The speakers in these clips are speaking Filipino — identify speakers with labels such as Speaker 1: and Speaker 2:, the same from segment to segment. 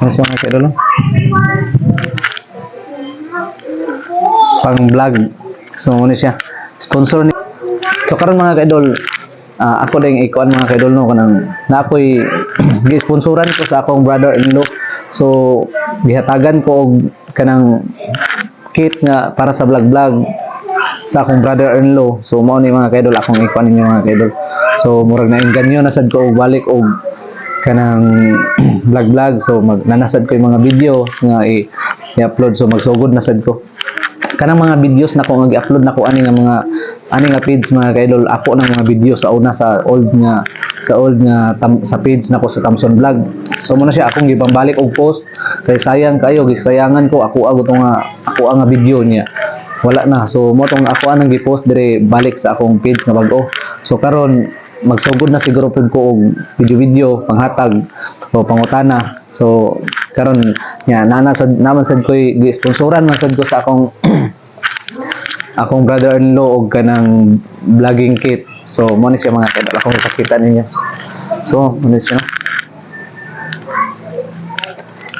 Speaker 1: Ano siya mga? Pang vlog. So, muna siya. Sponsor ni... So, karon mga kaidol, ah, ako din ikuan mga kaidol no kanang na ako'y gi-sponsoran ko sa akong brother-in-law. So, gihatagan ko og kanang kit nga para sa vlog-vlog sa akong brother-in-law. So, mao ni mga kaidol akong ikuan ninyo mga kaidol. So, murag na inganyo na sad ko balik og kanang vlog-vlog. So, mag nanasad ko yung mga videos nga i- i-upload. So, magsugod na sad ko. Kanang mga videos na ko nga gi-upload na ko ani nga mga ani nga page mga kaidol ako ng mga video sa una sa old nga sa old nga tam, sa page na ko sa Thompson Vlog. So muna siya akong gipambalik og post. Kay sayang kayo gisayangan ko. Ako ago nga ako ang nga video niya. Wala na. So mo tong ako anang gi-post dire balik sa akong page nga bag-o. So karon magsugod na siguro pud ko og video-video panghatag o pangutana. So karon nya nana sad naman sad ko gi-sponsoran man sad ko sa akong akong brother-in-law og kanang vlogging kit. So mo ni siya mga kaidol akong ipakita ninyo. So mo ni siya.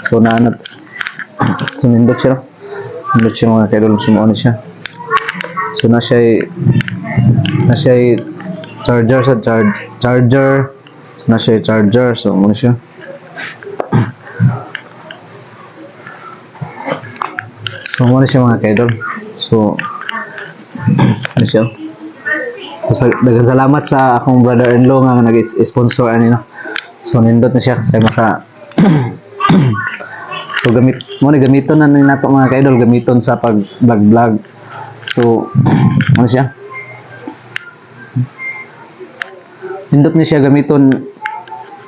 Speaker 1: So naanap so nindot siya. No? nindot siya mga mo ni siya. So na siya na siya charger sa char charger. Na siya charger so mo siya. So mo siya mga kaidol. So ano siya? So, daghang salamat sa akong brother-in-law nga nag-sponsor ani no? So nindot na siya kay maka so gamit mo gamiton na nato mga kaidol gamiton sa pag vlog vlog so ano siya nindot ni siya gamiton.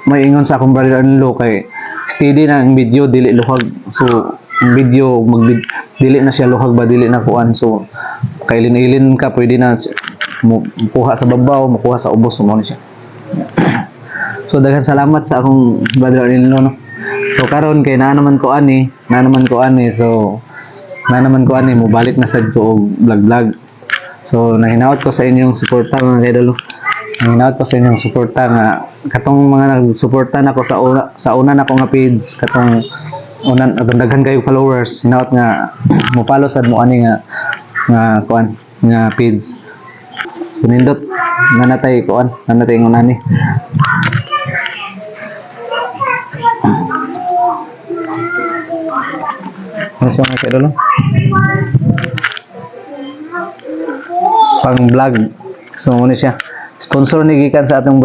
Speaker 1: May ingon sa akong brother-in-law kay steady na ang video dili luhag. So video mag dili na siya luhag ba dili na kuan. So kay linilin ka pwede na mukuha sa babaw mukuha sa ubos mo ni siya. So daghan salamat sa akong brother-in-law no? So karon kay na naman ko ani na naman ko ani so na naman ko ani mo balik na sad ko og vlog vlog so nahinaot ko sa inyong suporta mga kaidol nahinaot ko sa inyong suporta nga katong mga nagsuporta na ko sa una sa una na ko nga page katong unan atong daghan kayo followers hinaot nga mo follow sad mo ani nga nga kuan nga page. So nindot nga natay kuan nga natay ngunani ano siya mga kaidol no? pang vlog. So muna siya sponsor ni gikan sa atong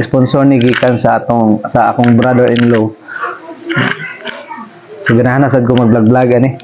Speaker 1: sponsor ni gikan sa atong sa akong brother-in-law. So ganahan na sad ko mag vlog vlog ani